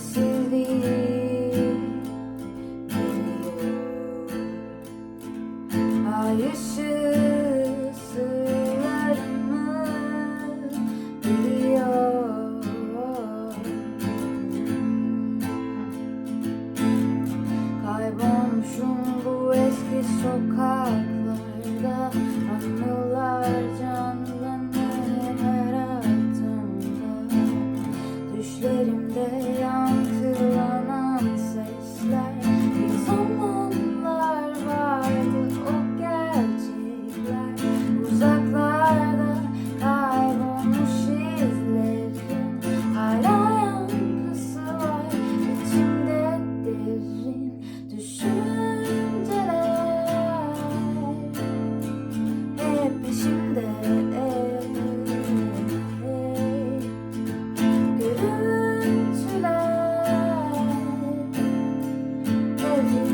sessizliği Ay ışığı sırlarımı biliyor Kaybolmuşum bu eski sokaklarda Lord.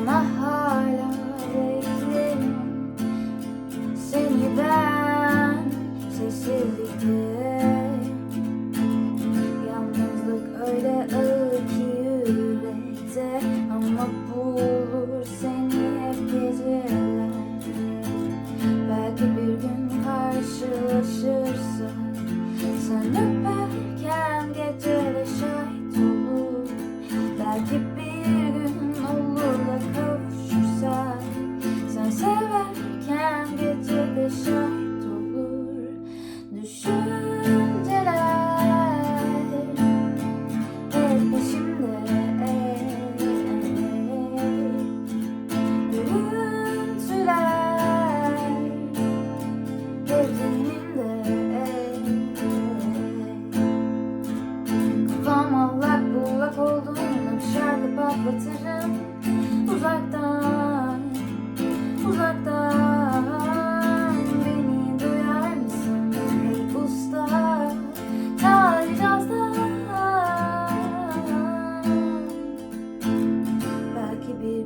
Ama hala beklerim. Seni ben sessizlikte. Yalnızlık öyle ağır ki yürekte. Ama bulur seni hep gecelerde Belki bir gün karşılaşırsak Sen öperken the show.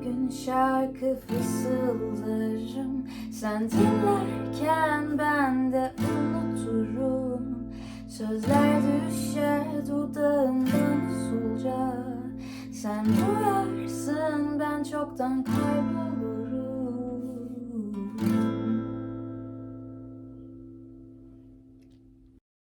Gün şarkı fısıldarım. Sen dinlerken ben de unuturum. Sözler düşer dudağımdan usulca. Sen duyarsın ben çoktan kaybolurum